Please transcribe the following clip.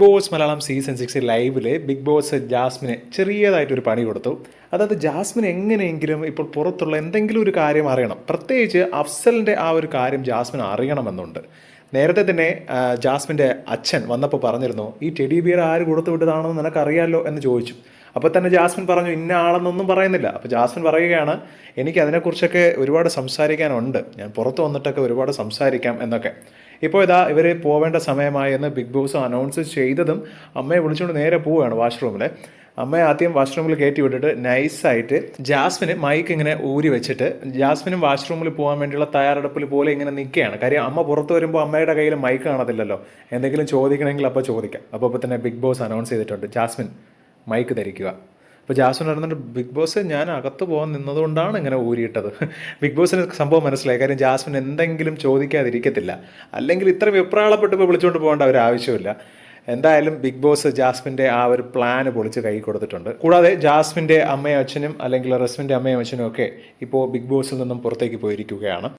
Boss Malayalam season six ലൈവിൽ Big Boss ജാസ്മിന് ചെറിയതായിട്ടൊരു പണി കൊടുത്തു. അതായത് ജാസ്മിൻ എങ്ങനെയെങ്കിലും ഇപ്പോൾ പുറത്തുള്ള എന്തെങ്കിലും ഒരു കാര്യം അറിയണം. പ്രത്യേകിച്ച് അഫ്സലിന്റെ ആ ഒരു കാര്യം ജാസ്മിൻ അറിയണമെന്നുണ്ട്. നേരത്തെ തന്നെ ജാസ്മിന്റെ അച്ഛൻ വന്നപ്പോൾ പറഞ്ഞിരുന്നു ഈ ടെഡി ബിയർ ആര് കൊടുത്തു വിട്ടതാണെന്ന് നിനക്കറിയാലോ? എന്ന് ചോദിച്ചു. അപ്പോൾ തന്നെ ജാസ്മിൻ പറഞ്ഞു ഇന്ന ആളെന്നൊന്നും പറയുന്നില്ല. അപ്പോൾ ജാസ്മിൻ പറയുകയാണ് എനിക്ക് അതിനെക്കുറിച്ചൊക്കെ ഒരുപാട് സംസാരിക്കാനുണ്ട്. ഞാൻ പുറത്ത് വന്നിട്ടൊക്കെ ഒരുപാട് സംസാരിക്കാം എന്നൊക്കെ. ഇപ്പോൾ ഇതാ ഇവർ പോവേണ്ട സമയമായി എന്ന് ബിഗ് ബോസ് അനൗൺസ് ചെയ്തതും അമ്മയെ വിളിച്ചുകൊണ്ട് നേരെ പോവുകയാണ് വാഷ്റൂമിൽ അമ്മയെ ആദ്യം വാഷ്റൂമിൽ കയറ്റി വിട്ടിട്ട് നൈസായിട്ട് ജാസ്മിന് മൈക്ക് ഇങ്ങനെ ഊരി വെച്ചിട്ട് ജാസ്മിനും വാഷ്റൂമിൽ പോകാൻ വേണ്ടിയുള്ള തയ്യാറെടുപ്പിൽ പോലെ ഇങ്ങനെ നിൽക്കുകയാണ്. കാര്യം അമ്മ പുറത്ത് വരുമ്പോൾ അമ്മയുടെ കയ്യിൽ മൈക്ക് കാണത്തില്ലല്ലോ. എന്തെങ്കിലും ചോദിക്കണമെങ്കിൽ അപ്പോൾ ചോദിക്കാം. അപ്പോൾ ഇപ്പോൾ തന്നെ ബിഗ് ബോസ് അനൗൺസ് ചെയ്തിട്ടുണ്ട് ജാസ്മിൻ. മൈക്ക് ധരിക്കുക. അപ്പോൾ ജാസ്മിൻ പറഞ്ഞിട്ട് ബിഗ് ബോസ് ഞാൻ അകത്ത് പോകാൻ നിന്നതുകൊണ്ടാണ് ഇങ്ങനെ ഊരിയിട്ടത്. ബിഗ് ബോസിന് സംഭവം മനസ്സിലായി. കാര്യം ജാസ്മിൻ എന്തെങ്കിലും ചോദിക്കാതിരിക്കത്തില്ല. അല്ലെങ്കിൽ ഇത്ര വെപ്രാളപ്പെട്ട് ഇപ്പോൾ വിളിച്ചുകൊണ്ട് പോകേണ്ട ഒരു ആവശ്യമില്ല എന്തായാലും ബിഗ് ബോസ് ജാസ്മിന്റെ ആ ഒരു പ്ലാൻ പൊളിച്ച് കൈ കൊടുത്തിട്ടുണ്ട്. കൂടാതെ ജാസ്മിന്റെ അമ്മയും അച്ഛനും അല്ലെങ്കിൽ റസ്മിന്റെ അമ്മയും അച്ഛനും ഒക്കെ ഇപ്പോൾ ബിഗ് ബോസിൽ നിന്നും പുറത്തേക്ക് പോയിരിക്കുകയാണ്.